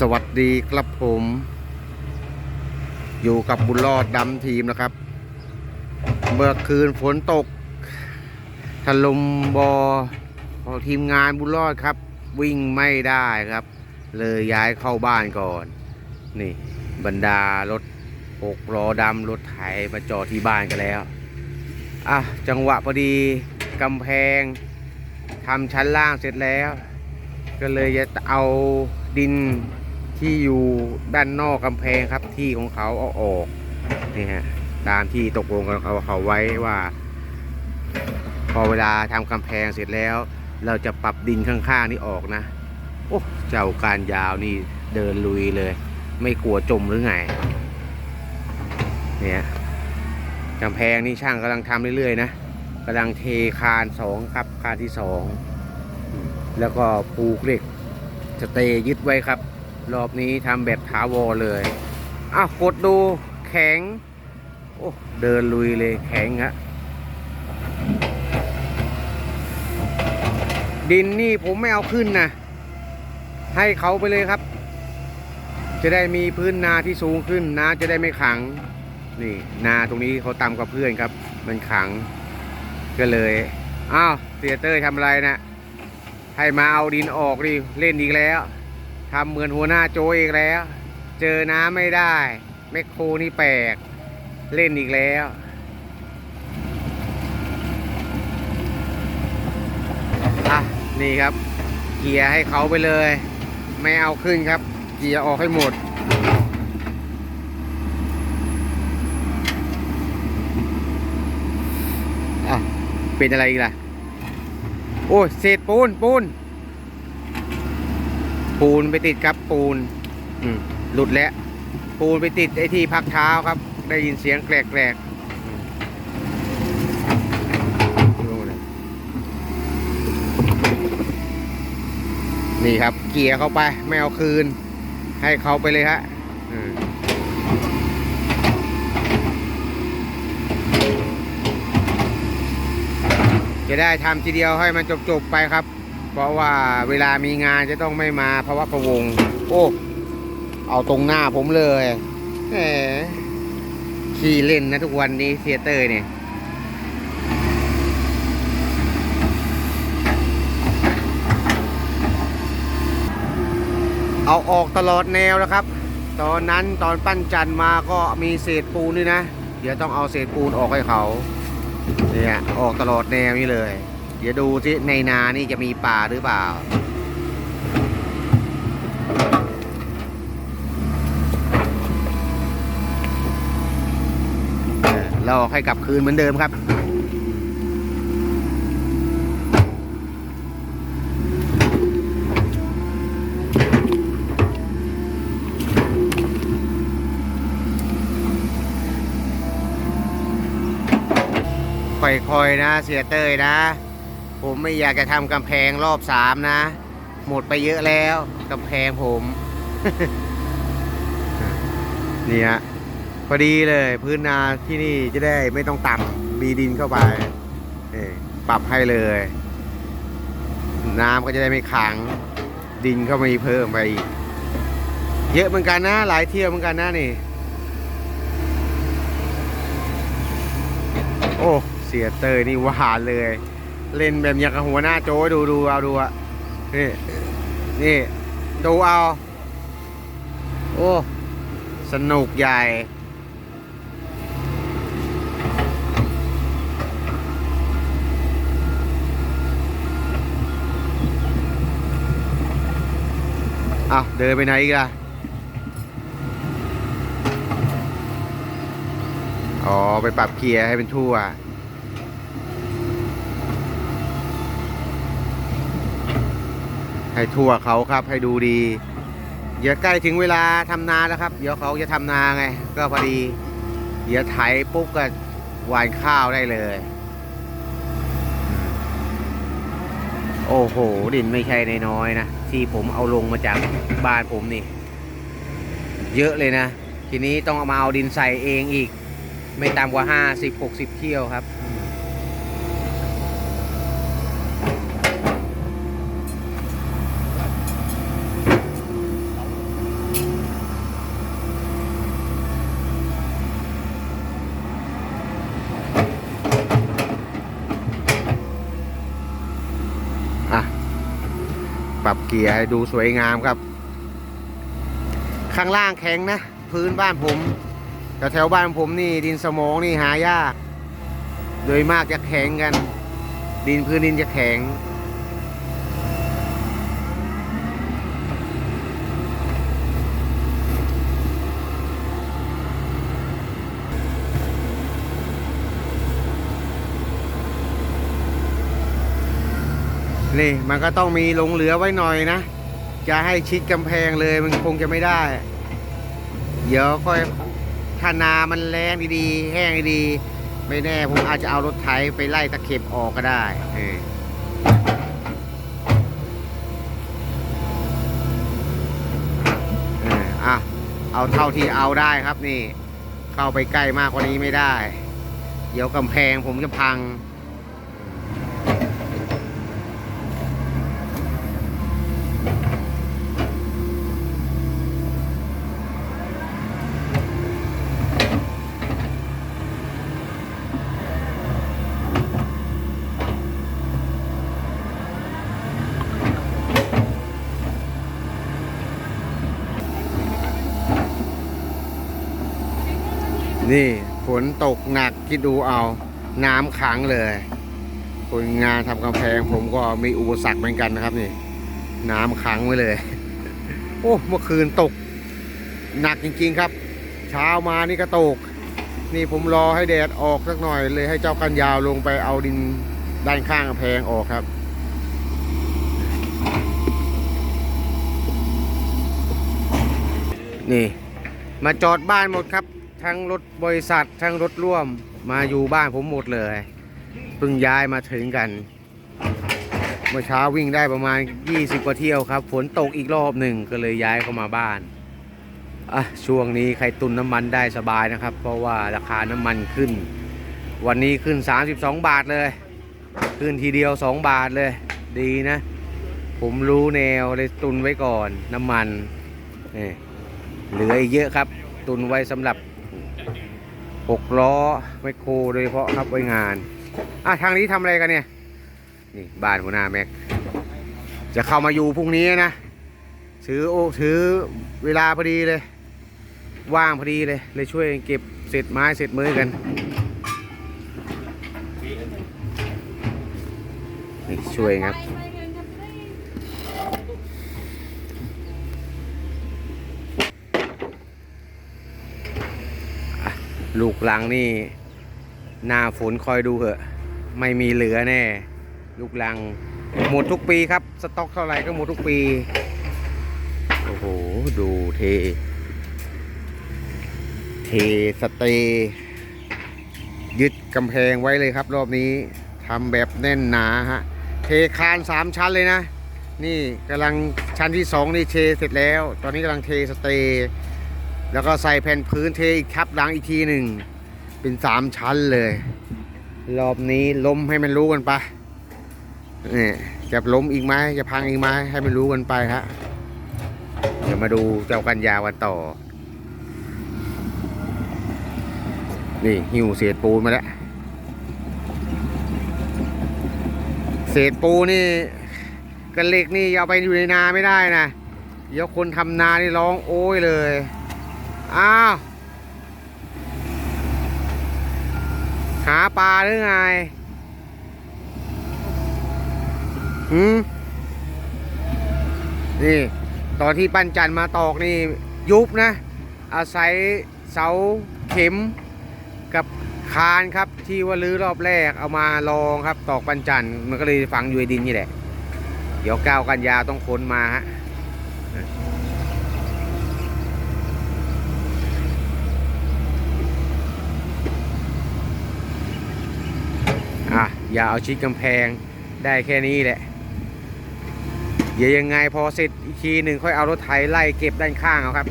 สวัสดีครับผม อยู่กับบุญรอดดำทีมนะครับ เมื่อคืนฝนตกถล่มบอของทีมงานบุญรอดครับ วิ่งไม่ได้ครับ เลยย้ายเข้าบ้านก่อน นี่ บรรดารถหกล้อดำรถไถมาจอดที่บ้านกันแล้ว อะ จังหวะพอดีกำแพงทำชั้นล่างเสร็จแล้ว ก็เลยจะเอาดิน ที่อยู่ด้านนอกกำแพงครับที่ของเขาเอาออกนี่ฮะตามที่ตกลงกันเขาเขาไว้ว่า พอเวลาทำกำแพงเสร็จแล้ว เราจะปรับดินข้างๆนี่ออกนะโอ้เจ้าการยาวนี่เดินลุยเลย ไม่กลัวจมหรือไงเนี่ยกำแพงนี่ช่างกำลังทำเรื่อยๆนะกำลังเทคานสองครับคานที่สองแล้วก็ปูเหล็กสเตย์ยึดไว้ครับ รอบนี้ทำแบบถาวรเลยอ้าวกดดูแข็ง โอ้เดินลุยเลยแข็งฮะดินนี่ผมไม่เอาขึ้นนะให้เขาไปเลยครับ จะได้มีพื้นนาที่สูงขึ้นนาจะได้ไม่ขัง นี่นาตรงนี้เขาต่ำกว่าเพื่อนครับ มันขังก็เลยอ้าวเสียเต้ยทำอะไรนะให้มาเอาดินออกดิเล่นอีกแล้ว ทำเหมือนหัวหน้าโจอีกแล้ว เจอน้ำไม่ได้แมคโครนี่แปลก เล่นอีกแล้ว อะ นี่ครับ เกียร์ให้เขาไปเลย ไม่เอาขึ้นครับ เกียร์ออกให้หมดอะเป็นอะไรอีกล่ะ โอ้ยเศษปูนปูน ปูนไปติดครับปูนอืหลุดแล้ว ปูนไปติดไอ้ที่พักเท้าครับ ได้ยินเสียงแกลกแกลกนี่ครับ เกียร์เข้าไป ไม่เอาคืน ให้เขาไปเลยฮะจะได้ทำทีเดียวให้มันจบๆไปครับ เพราะว่าเวลามีงานจะต้องไม่มาเพราะว่าประวง โอ้ เอาตรงหน้าผมเลยแหมขี่เล่นนะทุกวันนี้เทียเตอร์เนี่ยเอาออกตลอดแนวแล้วครับ ตอนนั้นตอนปั้นจันมาก็มีเศษปูนด้วยนะ เดี๋ยวต้องเอาเศษปูนออกให้เขา เนี่ยออกตลอดแนวนี้เลย เดี๋ยวดูที่ในนานี่จะมีป่าหรือเปล่า เราให้กลับคืนเหมือนเดิมครับค่อยๆนะ เสียเต้ยนะ ผมไม่อยากจะทำกำแพงรอบสามนะ หมดไปเยอะแล้วกำแพงผม นี่ฮะพอดีเลย พื้นนาที่นี่จะได้ไม่ต้องต่ำมีดินเข้าไปปรับให้เลย น้ำก็จะได้ไม่ขัง ดินเข้ามาเพิ่มไปอีกเยอะเหมือนกันนะ หลายเที่ยวเหมือนกันนะนี่ โอ้ เสียเตยนี่หวานเลย เล่นแบบอย่างกับหัวหน้าโจ้ดูดูเอาดูอะนี่นี่ดูเอา โอ้ สนุกใหญ่อาเดินไปไหนอีกล่ะ อ๋อ ไปปรับเกียร์ให้เป็นทั่ว ให้ทั่วเขาครับให้ดูดี เดี๋ยวใกล้ถึงเวลาทำนาแล้วครับ เดี๋ยวเขาจะทำนาไง ก็พอดี เดี๋ยวไถปุ๊บก็หวานข้าวได้เลย โอ้โห ดินไม่ใช่น้อยๆนะ ที่ผมเอาลงมาจากบ้านผมนี่ เยอะเลยนะ ทีนี้ต้องเอามาเอาดินใส่เองอีก ไม่ต่ำกว่าห้าสิบหกสิบเที่ยวครับียให้ดูสวยงามครับ ข้างล่างแข็งนะ พื้นบ้านผมแต่แถวบ้านผมนี่ดินสมองนี่หายาก โดยมากจะแข็งกัน ดินพื้นดินจะแข็ง นี่มันก็ต้องมีหลงเหลือไว้หน่อยนะ จะให้ชิดกำแพงเลยมันคงจะไม่ได้ เดี๋ยวค่อยถ้านามันแรงดีๆ แห้งดีๆไม่แน่ผมอาจจะเอารถไถไปไล่ตะเข็บออกก็ได้เอออะเอาเท่าที่เอาได้ครับนี่ เข้าไปใกล้มากกว่านี้ไม่ได้ เดี๋ยวกำแพงผมจะพัง นี่ฝนตกหนักคิดดูเอาน้ำขังเลย คนงานทำกำแพงผมก็มีอุปสรรคเหมือนกันนะครับนี่ น้ำขังไว้เลย โอ้เมื่อคืนตก หนักจริงๆครับ เช้ามานี่ก็ตก นี่ผมรอให้แดดออกสักหน่อยเลยให้เจ้ากันยาวลงไปเอาดินด้านข้างกำแพงออกครับนี่ มาจอดบ้านหมดครับ ทั้งรถบริษัท ทั้งรถร่วมมาอยู่บ้านผมหมดเลยเพิ่งย้ายมาถึงกัน เมื่อเช้าวิ่งได้ประมาณ 20 กว่าเที่ยวครับฝนตกอีกรอบหนึ่งก็เลยย้ายเข้ามาบ้านอะช่วงนี้ใครตุนน้ำมันได้สบายนะครับ เพราะว่าราคาน้ำมันขึ้น วันนี้ขึ้น 32 บาทเลย ขึ้นทีเดียว 2 บาทเลย ดีนะ ผมรู้แนวเลยตุนไว้ก่อนน้ำมันนี่เหลืออีกเยอะครับ ตุนไว้สำหรับ หกล้อไมคโครโดยเฉพาะครับไว้งาน อะทางนี้ทำอะไรกันเนี่ย นี่บ้านหัวหน้าแม็ก จะเข้ามาอยู่พรุ่งนี้นะ ถือโอ้ถือเวลาพอดีเลย ว่างพอดีเลย เลยช่วยเก็บเศษไม้เศษมือกันนี่ช่วยครับ ลูกหลังนี่ หน้าฝนคอยดูเหอะ ไม่มีเหลือแน่ ลูกหลัง หมดทุกปีครับ สต็อกเท่าไหร่ก็หมดทุกปี โอ้โห ดูเท เทสเตย์ยึดกำแพงไว้เลยครับรอบนี้ทำแบบแน่นหนาฮะ เทคานสามชั้นเลยนะ นี่กำลังชั้นที่สองนี่เทเสร็จแล้ว ตอนนี้กำลังเทสเตย์ แล้วก็ใส่แผ่นพื้นเทอีกทับหลังอีกทีหนึ่ง เป็นสามชั้นเลย รอบนี้ล้มให้มันรู้กันไปนี่จะล้มอีกไหมจะพังอีกไหมให้มันรู้กันไปฮะเดี๋ยวมาดูเจ้ากันยาวันต่อ นี่หิวเศษปูนมาแล้ว เศษปูนี่กันเหล็กนี่เอาไปอยู่ในนาไม่ได้นะเดี๋ยวคนทำนานี่ร้องโอ้ยเลย อ้าว หาปลาหรือไงหืมนี่ ตอนที่ปั้นจันมาตอกนี่ ยุบนะ อาศัยเสาเข็มกับคานครับที่ว่าลื้อรอบแรกเอามาลองครับ ตอกปั้นจันมันก็เลยฝังอยู่ในดินนี่แหละ เดี๋ยวก้าวกันยาต้องค้นมาฮะ อย่าเอาชิดกำแพงได้แค่นี้แหละเดี๋ยวยังไงพอเสร็จอีกทีหนึ่งค่อยเอารถไถไล่เก็บด้านข้างเอาครับ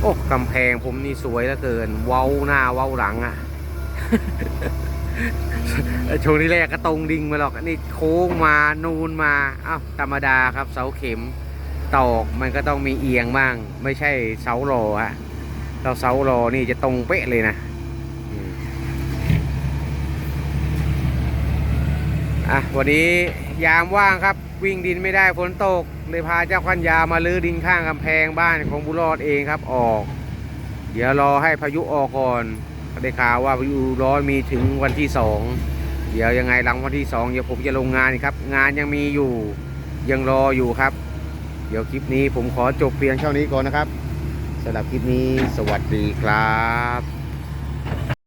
โอ้กำแพงผมนี่สวยเหลือเกิน เว้าหน้าเว้าหลังอะ่ะช่วงที่แรกก็ตรงดิ่งมาหรอกนนี่โค้งมานูนมาอ้าวธรรมดาครับเสาเข็มตอกมันก็ต้องมีเอียงบ้าง ไม่ใช่เสาโลฮะเราเสาโลนี่จะตรงเป๊ะเลยนะ อะวันนี้ยามว่างครับวิ่งดินไม่ได้ฝนตก เลยพาเจ้าขันยามาลื้อดินข้างกำแพงบ้านของบุรอดเองครับออก เดี๋ยวรอให้พายุออกก่อนได้ข่าวว่าพายุร้อนมีถึงวันที่สองเดี๋ยวยังไงหลังวันที่สองเดี๋ยวผมจะลงงานครับ งานยังมีอยู่ยังรออยู่ครับ เดี๋ยวคลิปนี้ผมขอจบเพียงเท่านี้ก่อนนะครับสำหรับคลิปนี้สวัสดีครับ